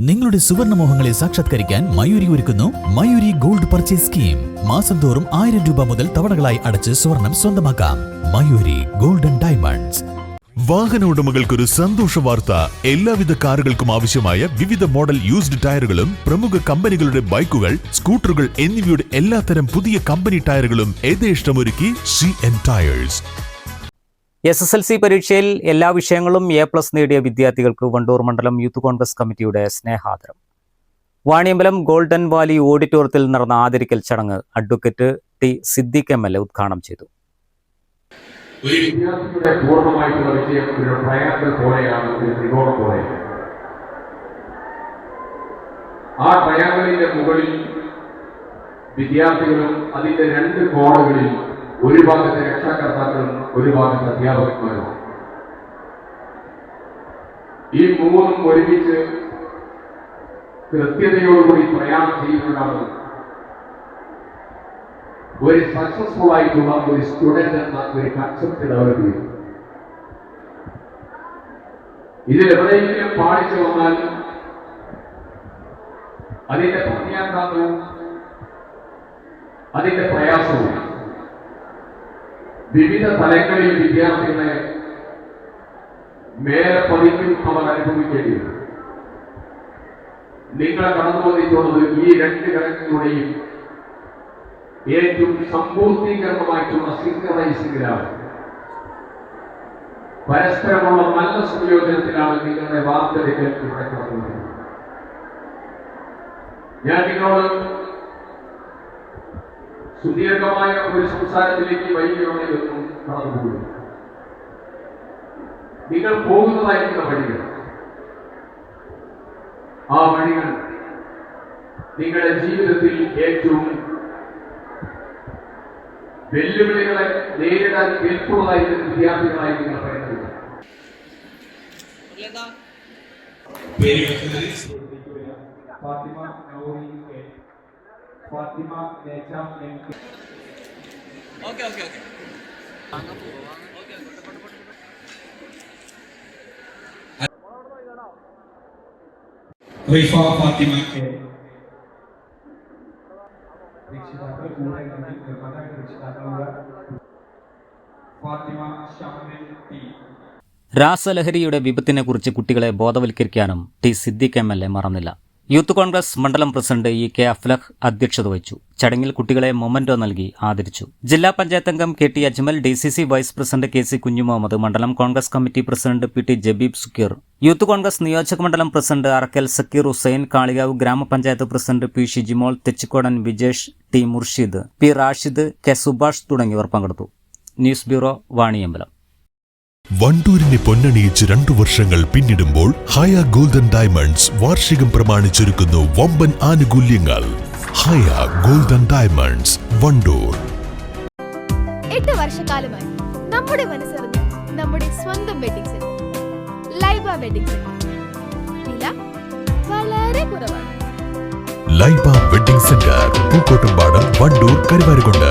നിങ്ങളുടെ സുവർണ മോഹങ്ങളെ സാക്ഷാത്കരിക്കാൻ മയൂരി ഒരുക്കുന്നു മയൂരി ഗോൾഡ് പർച്ചേസ് സ്കീം. മാസം തോറും ആയിരം രൂപ മുതൽ തവണകളായി അടച്ച് സ്വർണം സ്വന്തമാക്കാം. Mayuri golden diamonds. വാഹന ഉടമകൾക്കൊരു സന്തോഷ വാർത്ത. എല്ലാവിധ കാറുകൾക്കും ആവശ്യമായ വിവിധ മോഡൽ യൂസ്ഡ് ടയറുകളും പ്രമുഖ കമ്പനികളുടെ ബൈക്കുകൾ സ്കൂട്ടറുകൾ എന്നിവയുടെ എല്ലാത്തരം പുതിയ കമ്പനി ടയറുകളും യഥേഷ്ടമൊരുക്കി C N tyres S S L C പരീക്ഷയിൽ എല്ലാ വിഷയങ്ങളും എ പ്ലസ് നേടിയ വിദ്യാർത്ഥികൾക്ക് വണ്ടൂർ മണ്ഡലം യൂത്ത് കോൺഗ്രസ് കമ്മിറ്റിയുടെ സ്നേഹാദരം. വാണിയമ്പലം ഗോൾഡൻ വാലി ഓഡിറ്റോറിയത്തിൽ നടന്ന ആദരിക്കൽ ചടങ്ങ് advocate T Siddique M L A ഉദ്ഘാടനം ചെയ്തു. ഒരു വിദ്യാർത്ഥിയുടെ ഒരു ആ ട്രയാങ്കിളിന്റെ മുകളിൽ വിദ്യാർത്ഥികളും അതിന്റെ രണ്ട് കോണുകളിൽ ഒരു ഭാഗത്തെ രക്ഷാകർത്താക്കളും ഒരു ഭാഗത്തെ അധ്യാപകന്മാരും. ഈ മൂന്നും ഒരുമിച്ച് കൃത്യതയോടുകൂടി പ്രയാണം ചെയ്യുന്നതാണ് ഒരു സക്സസ്ഫുൾ ആയിട്ടുള്ള ഒരു സ്റ്റുഡന്റ് എന്ന ഒരു കൺസെപ്റ്റ് ഡെവലപ്പ് ചെയ്തു ഇതിൽ എവിടെയെങ്കിലും പാടിച്ചു വന്നാൽ അതിന്റെ പ്രത്യാഘാതവും അതിന്റെ പ്രയാസവും വിവിധ തലങ്ങളിൽ വിദ്യാർത്ഥികളെ മേലെ പതിക്കും അവർ അനുഭവിക്കേണ്ടി വരും നിങ്ങളെ കടന്നുപോന്നിട്ടുള്ളത് ഈ രണ്ട് ഘടകങ്ങളുടെയും ഏറ്റവും സമ്പൂർത്തീകരണമായിട്ടുള്ള സിംഗറൈസിംഗിലാണ് പരസ്പരമുള്ള നല്ല സംയോജനത്തിലാണ് നിങ്ങളുടെ വാർത്തകൾ ഇവിടെ കടന്നത് ഞാൻ നിങ്ങളോട് സുദീർഘമായ ഒരു സംസാരത്തിലേക്ക് വൈകിയോടെയൊന്നും കടന്നുപോകുന്നു നിങ്ങൾ പോകുന്നതായിരിക്കുന്ന വഴികൾ. ആ വഴികൾ നിങ്ങളുടെ ജീവിതത്തിൽ ഏറ്റവും വെല്ലുവിളികളെ നേരിടാൻ കേൾക്കുന്നതായിരിക്കും വിദ്യാർത്ഥികളായി നിങ്ങൾ പറയുന്നത്. Fathima Nouri. Fathima നേച്ചാം M K. Rifa Fathima K രക്ഷിതാക്കൾ കൂടെ നിർബന്ധമായിട്ട് രക്ഷിതാക്കളുടെ ഫാത്തിമ ഷാമിൽ ടി രാസലഹരിയുടെ വിപത്തിനെക്കുറിച്ച് കുട്ടികളെ ബോധവൽക്കരിക്കാനും T Siddique M L A മറന്നില്ല. യൂത്ത് കോൺഗ്രസ് മണ്ഡലം പ്രസിഡന്റ് ഇ കെ അഫ്ലഹ് അധ്യക്ഷത വഹിച്ചു. ചടങ്ങിൽ കുട്ടികളെ മൊമന്റോ നൽകി ആദരിച്ചു. ജില്ലാ പഞ്ചായത്ത് അംഗം K T Ajmal D C C vice president K C Kunhimuhammed മണ്ഡലം congress committee president P T Jabeeb Sukkeer youth congress നിയോജക മണ്ഡലം പ്രസിഡന്റ് അറക്കൽ സക്കീർ ഹുസൈൻ കാളികാവ് ഗ്രാമപഞ്ചായത്ത് president P Shijimol Thechikodan Vijesh T Murshid P Rashid K Subhash തുടങ്ങിയവർ പങ്കെടുത്തു. News bureau Vaniyambalam. വണ്ടൂരിനെ പൊന്നണിയിച്ച് രണ്ടു വർഷങ്ങൾ പിന്നിടുമ്പോൾ ഹയ ഗോൾഡൻ ഡയമണ്ട്സ് വാർഷികം പ്രമാണിച്ചൊരുക്കുന്നു വമ്പൻ ആനുകൂല്യങ്ങൾ. Haya golden diamonds Wandoor. എട്ട് വർഷക്കാലമായി നമ്മുടെ മനസ്സറിഞ്ഞ് നമ്മുടെ സ്വന്തം wedding centre Laiba wedding centre വില വളരെ കുറവാണ്. Laiba wedding centre Pookkottumpadam Wandoor Karuvarakundu.